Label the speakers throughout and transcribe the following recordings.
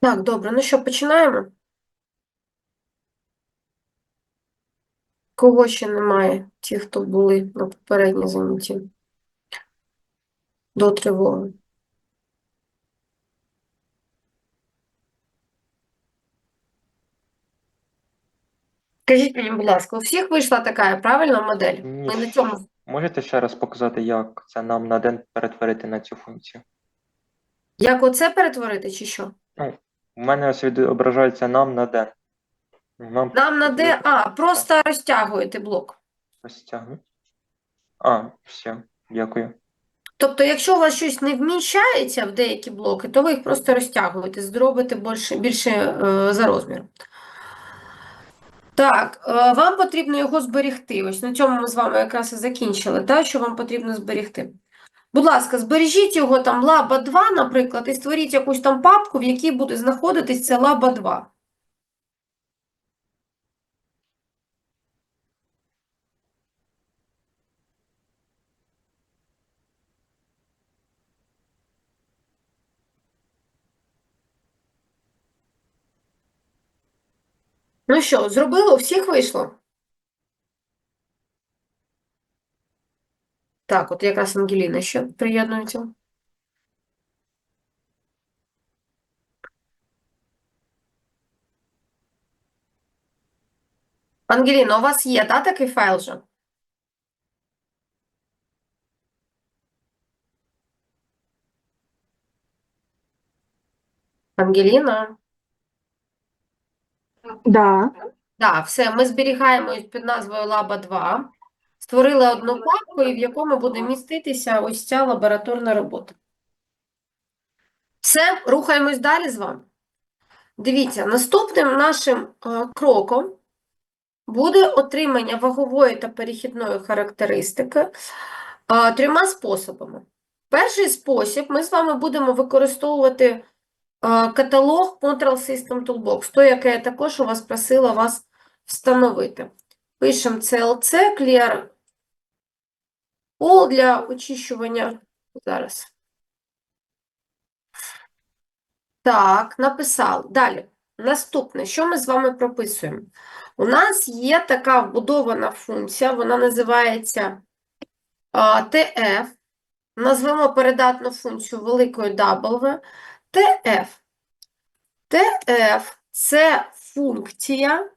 Speaker 1: Так, добре. Ну що, починаємо? Кого ще немає? Ті, хто були на попередній занятті до тривоги. Скажіть мені, будь ласка, у всіх вийшла така правильна модель?
Speaker 2: Ні.
Speaker 1: Ми на цьому.
Speaker 2: Можете ще раз показати, як це нам на день перетворити на цю функцію?
Speaker 1: Як оце перетворити, чи що?
Speaker 2: У мене ось відображається нам на день. Нам
Speaker 1: Нам на де. А, просто розтягуєте блок.
Speaker 2: розтягнути. А, все, дякую.
Speaker 1: Тобто, якщо у вас щось не вміщається в деякі блоки, то ви їх просто розтягуєте, зробите більше, більше е, за розміром. Так, е, вам потрібно його зберегти. Ось на цьому ми з вами якраз і закінчили, та, що вам потрібно зберегти. Будь ласка, збережіть його там лаба 2, наприклад, і створіть якусь там папку, в якій буде знаходитись це лаба 2. Ну що, зробили? У всіх вийшло? Так, от якраз Ангеліна ще приєднується. Ангеліна, у вас є, да, такий файл же? Ангеліна?
Speaker 3: Да.
Speaker 1: Так, все, ми зберігаємо під назвою Лаба 2. Створили одну папку, і в якому буде міститися ось ця лабораторна робота. Все, рухаємось далі з вами. Дивіться, наступним нашим е, кроком буде отримання вагової та перехідної характеристики е, трьома способами. Перший спосіб ми з вами будемо використовувати е, каталог Control System Toolbox, той, який я також у вас просила вас встановити. Пишемо CLC, Clear All для очищування. Зараз. Так, написав. Далі. Наступне, що ми з вами прописуємо? У нас є така вбудована функція, вона називається TF. Назвемо передатну функцію великою W. TF. TF – це функція,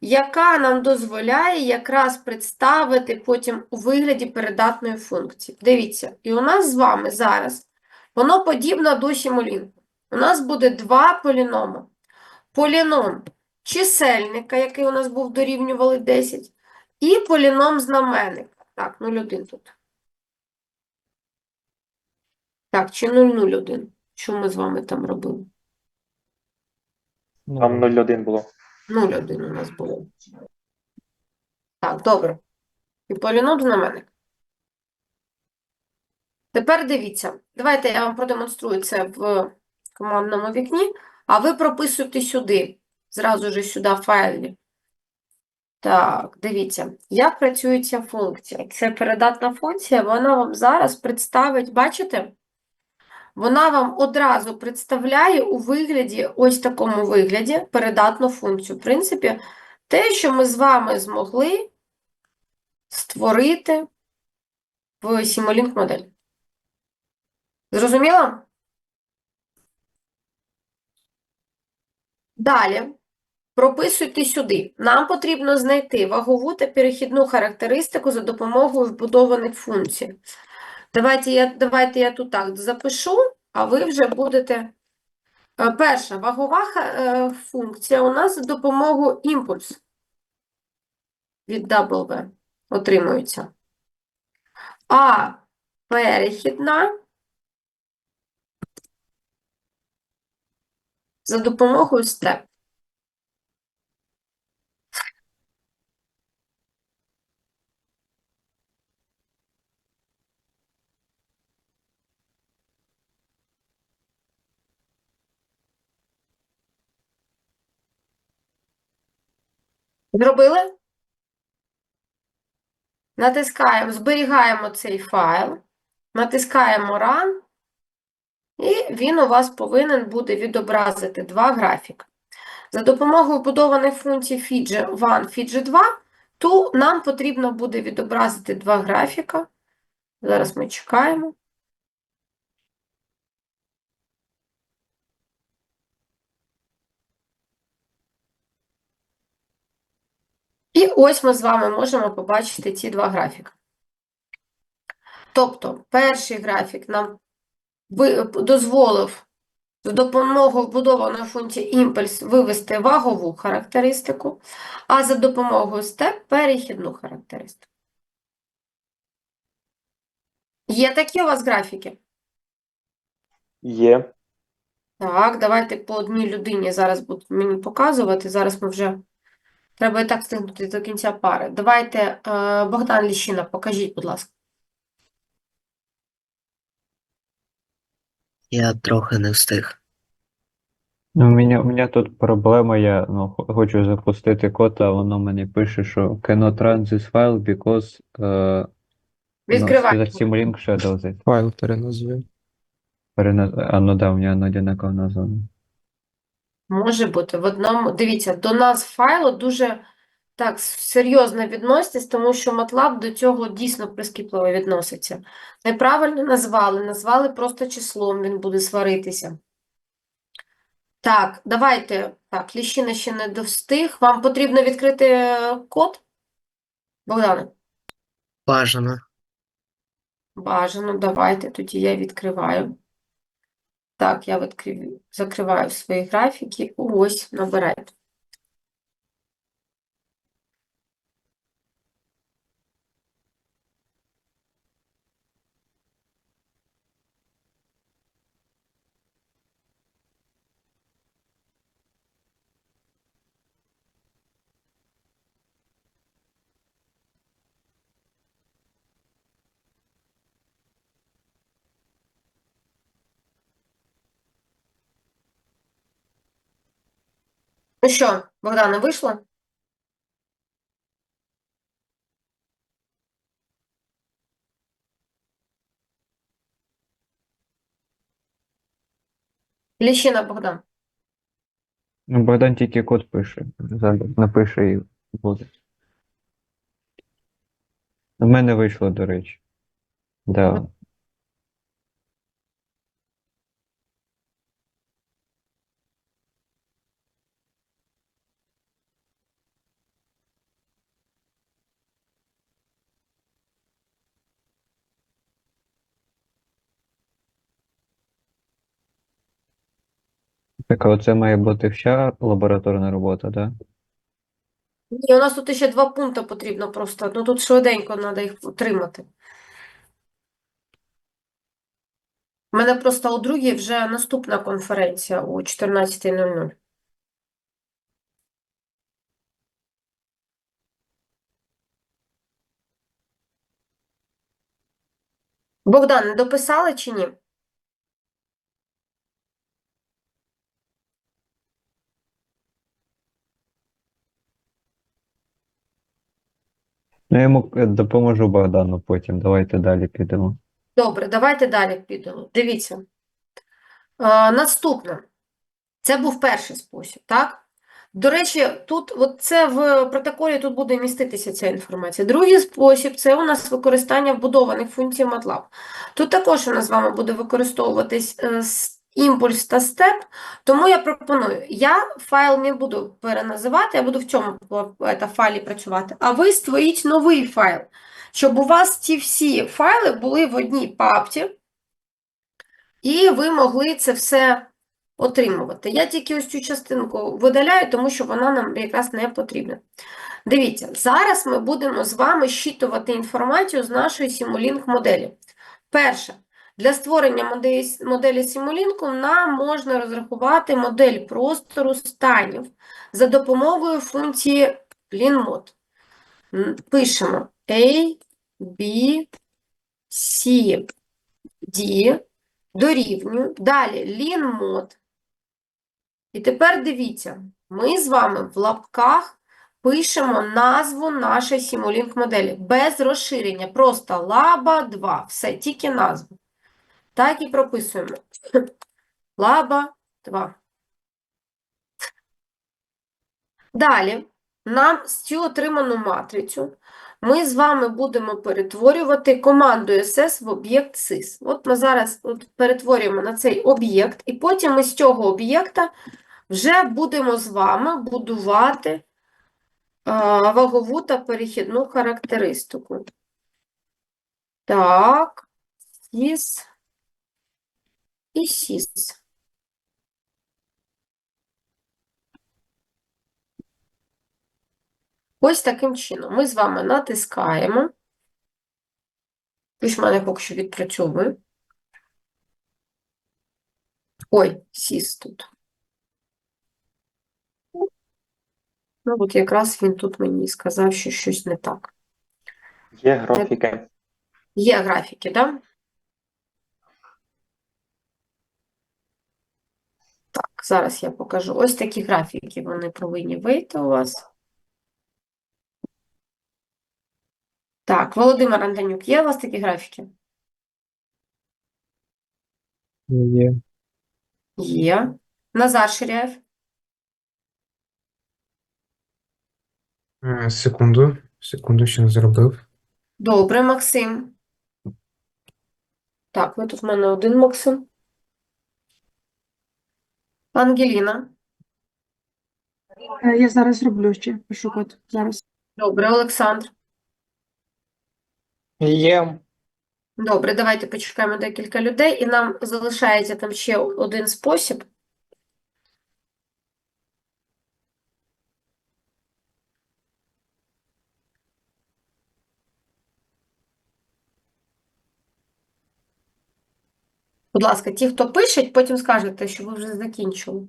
Speaker 1: яка нам дозволяє якраз представити потім у вигляді передатної функції. Дивіться, і у нас з вами зараз воно подібно до симулінку. У нас буде два поліноми. Поліном чисельника, який у нас був дорівнювали 10, і поліном знаменника. Так, 0,1 тут. Так, чи 0,01? Що ми з вами там робили?
Speaker 2: Там 0,1 було.
Speaker 1: 0,1 у нас було. Так, добре. І поліном знаменник. Тепер дивіться. Давайте я вам продемонструю це в командному вікні, а ви прописуєте сюди. Зразу ж сюди файлі. Так, дивіться, як працює ця функція. Це передатна функція, вона вам зараз представить, бачите? Вона вам одразу представляє у вигляді, ось такому вигляді, передатну функцію. В принципі, те, що ми з вами змогли створити в Simulink модель. Зрозуміло? Далі прописуйте сюди. Нам потрібно знайти вагову та перехідну характеристику за допомогою вбудованих функцій. Давайте я, давайте я тут так запишу, а ви вже будете. Е, Перша вагова е, функція у нас за допомогою імпульс від W отримується. А перехідна за допомогою степ. Зробили? Натискаємо, зберігаємо цей файл, натискаємо Run І він у вас повинен буде відобразити два графіки. За допомогою будованих функцій Fidge 1, Fidge 2, то нам потрібно буде відобразити два графіка. Зараз ми чекаємо. І ось ми з вами можемо побачити ці два графіки. Тобто, перший графік нам дозволив з допомогою вбудованої функції імпульс вивести вагову характеристику, а за допомогою степ перехідну характеристику. Є такі у вас графіки?
Speaker 2: Є.
Speaker 1: Так, давайте по одній людині зараз будуть мені показувати. Зараз ми вже треба і так встигнути до кінця пари. Давайте, е, Богдан Ліщина, покажіть, будь ласка.
Speaker 3: Я трохи не встиг.
Speaker 4: Ну, у мене, у мене тут проблема, я ну, хочу запустити код, а воно мені пише, що cannot run this file because uh,
Speaker 1: Відкривайте.
Speaker 4: no, Simulink shadows it.
Speaker 5: Файл переназви.
Speaker 4: Переназ... А, ну да, у мене одинаково названо.
Speaker 1: Може бути в одному. Дивіться, до назв файлу дуже так серйозно відноситесь, тому що MATLAB до цього дійсно прискіпливо відноситься. Неправильно назвали, назвали просто числом, він буде сваритися. Так, давайте. Так, Ліщина ще не достиг. Вам потрібно відкрити е, код? Богдане?
Speaker 3: Бажано.
Speaker 1: Бажано, давайте, тоді я відкриваю. Так, я відкрив... закриваю свої графіки. Ось, набирайте. Ну що, Богдане, вийшло? Ліщина Богдан.
Speaker 4: Ну, Богдан тільки код пише. Зараз напише і буде. У мене вийшло, до речі. Да. Так, оце має бути вся лабораторна робота, да?
Speaker 1: Ні, у нас тут ще два пункти потрібно просто. Ну тут швиденько треба їх отримати. У мене просто у другій вже наступна конференція о 14.00. Богдан, дописали чи ні?
Speaker 4: Ну, я йому е, допоможу Богдану потім. Давайте далі підемо.
Speaker 1: Добре, давайте далі підемо. Дивіться. Е, наступне. Це був перший спосіб, так? До речі, тут от це в протоколі тут буде міститися ця інформація. Другий спосіб це у нас використання вбудованих функцій MATLAB. Тут також у нас з вами буде використовуватись е, імпульс та степ, тому я пропоную, я файл не буду переназивати, я буду в цьому файлі працювати, а ви створіть новий файл, щоб у вас ці всі файли були в одній папці, і ви могли це все отримувати. Я тільки ось цю частинку видаляю, тому що вона нам якраз не потрібна. Дивіться, зараз ми будемо з вами щитувати інформацію з нашої Simulink моделі. Перше, для створення моделі, моделі Simulink нам можна розрахувати модель простору станів за допомогою функції LinMod. Пишемо A, B, C, D, дорівнює. Далі LinMod. І тепер дивіться, ми з вами в лапках пишемо назву нашої Simulink моделі без розширення, просто лаба 2, все, тільки назву. Так і прописуємо Лаба 2. Далі, нам з цю отриману матрицю ми з вами будемо перетворювати командою SS в об'єкт SYS. От ми зараз от перетворюємо на цей об'єкт, і потім ми з цього об'єкта вже будемо з вами будувати е, вагову та перехідну характеристику. Так, SYS і SYS. Ось таким чином ми з вами натискаємо. Мене поки що відпрацьовує. Ой, сіс тут. Ну, от якраз він тут мені сказав, що щось не так.
Speaker 2: Є графіки.
Speaker 1: Є графіки, так? Да? Так, зараз я покажу. Ось такі графіки, вони повинні вийти у вас. Так, Володимир Антонюк, є у вас такі графіки?
Speaker 4: Є.
Speaker 1: Є. Назар Ширяєв?
Speaker 5: Е, Секунду, секунду, ще не зробив.
Speaker 1: Добре, Максим. Так, ви тут в мене один Максим. Ангеліна.
Speaker 6: Е, Я зараз зроблю ще, пишу код. Зараз.
Speaker 1: Добре, Олександр.
Speaker 7: Є.
Speaker 1: Добре, давайте почекаємо декілька людей, і нам залишається там ще один спосіб. Будь ласка, ті, хто пишуть, потім скажете, що ви вже закінчили.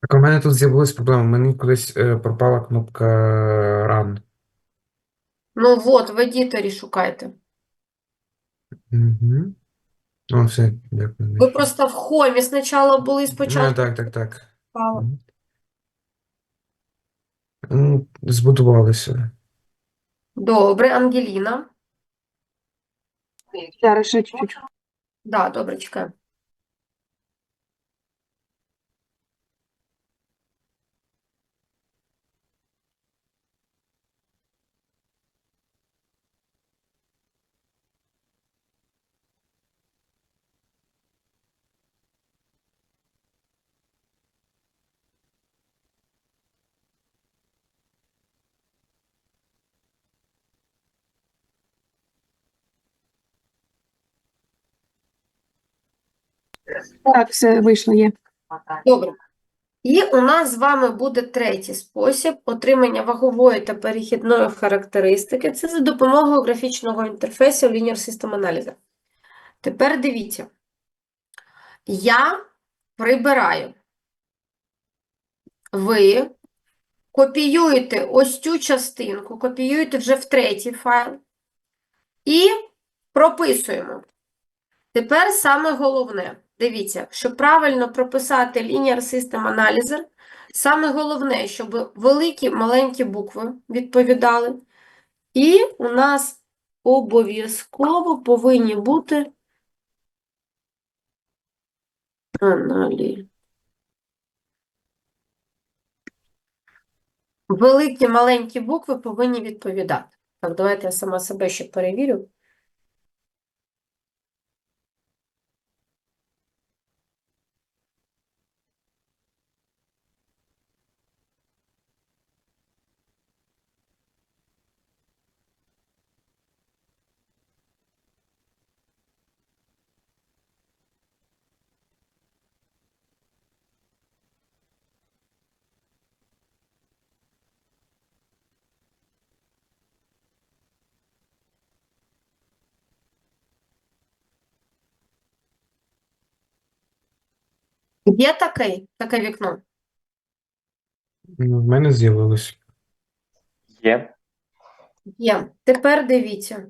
Speaker 5: Так у мене тут з'явилась проблема. У мене кудись е, пропала кнопка Run.
Speaker 1: Ну от, в едіторі шукайте.
Speaker 5: Угу. О, все, дякую.
Speaker 1: Ви
Speaker 5: знайшов.
Speaker 1: просто в хомі спочатку були,
Speaker 5: Ну,
Speaker 1: спочатку.
Speaker 5: так, так, так.
Speaker 1: впала.
Speaker 5: Мгм. Ну, збудувалися.
Speaker 1: Добре, Ангеліна.
Speaker 6: Зараз ще чуть-чуть.
Speaker 1: Да, добре, чекаємо.
Speaker 6: Так, все вийшло, є.
Speaker 1: Добре. І у нас з вами буде третій спосіб отримання вагової та перехідної характеристики. Це за допомогою графічного інтерфейсу Linear System Analyzer. Тепер дивіться. Я прибираю. Ви копіюєте ось цю частинку, копіюєте вже в третій файл і прописуємо. Тепер саме головне. Дивіться, щоб правильно прописати Linear System Analyzer, саме головне, щоб великі маленькі букви відповідали. І у нас обов'язково повинні бути аналі. Великі маленькі букви повинні відповідати. Так, давайте я сама себе ще перевірю. Є таке, таке вікно?
Speaker 5: Ну, в мене з'явилось.
Speaker 2: Є.
Speaker 1: Є. Тепер дивіться.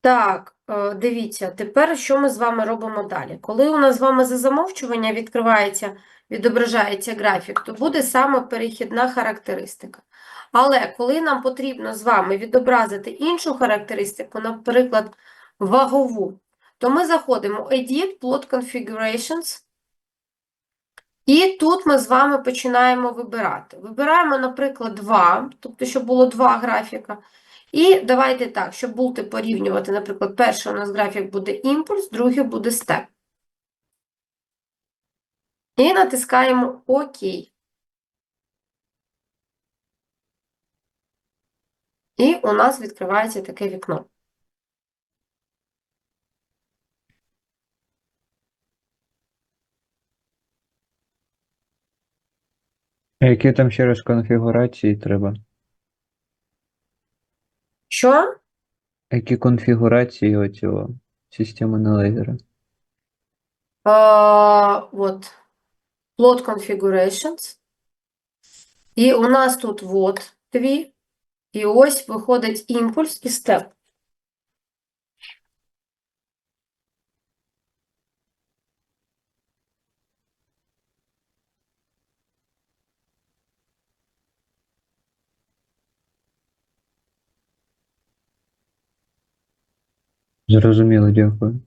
Speaker 1: Так, е, дивіться, тепер що ми з вами робимо далі? Коли у нас з вами за замовчування відкривається, відображається графік, то буде саме перехідна характеристика. Але коли нам потрібно з вами відобразити іншу характеристику, наприклад, вагову, то ми заходимо Edit, Plot Configurations, і тут ми з вами починаємо вибирати. Вибираємо, наприклад, 2, тобто, щоб було два графіка. І давайте так, щоб бути порівнювати, наприклад, перший у нас графік буде імпульс, другий буде степ. І натискаємо ОК. І у нас відкривається таке вікно.
Speaker 4: А які там ще раз конфігурації треба?
Speaker 1: Що?
Speaker 4: Які конфігурації оцього системи на лазера?
Speaker 1: А, от. Plot Configurations. І у нас тут вот дві. І ось виходить імпульс і степ.
Speaker 4: Зрозуміло, дякую.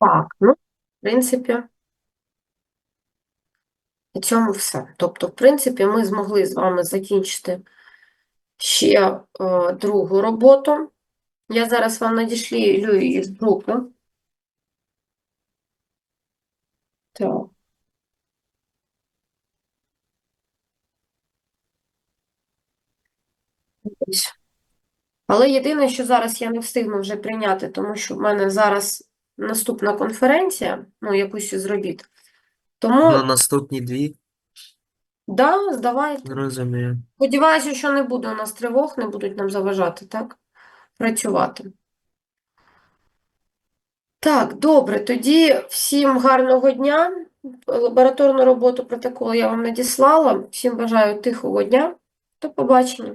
Speaker 1: Так, ну, в принципі, на цьому все. Тобто, в принципі, ми змогли з вами закінчити ще е, другу роботу. Я зараз вам надішлю її з групи. Так. Ось. Але єдине, що зараз я не встигну вже прийняти, тому що в мене зараз наступна конференція, ну, якусь із робіт. Тому,
Speaker 3: На наступні дві.
Speaker 1: да, здавайте.
Speaker 3: Розумію.
Speaker 1: Сподіваюся, що не буде у нас тривог, не будуть нам заважати, так? Працювати. Так, добре, тоді всім гарного дня. Лабораторну роботу протоколу я вам надіслала. Всім бажаю тихого дня. До побачення.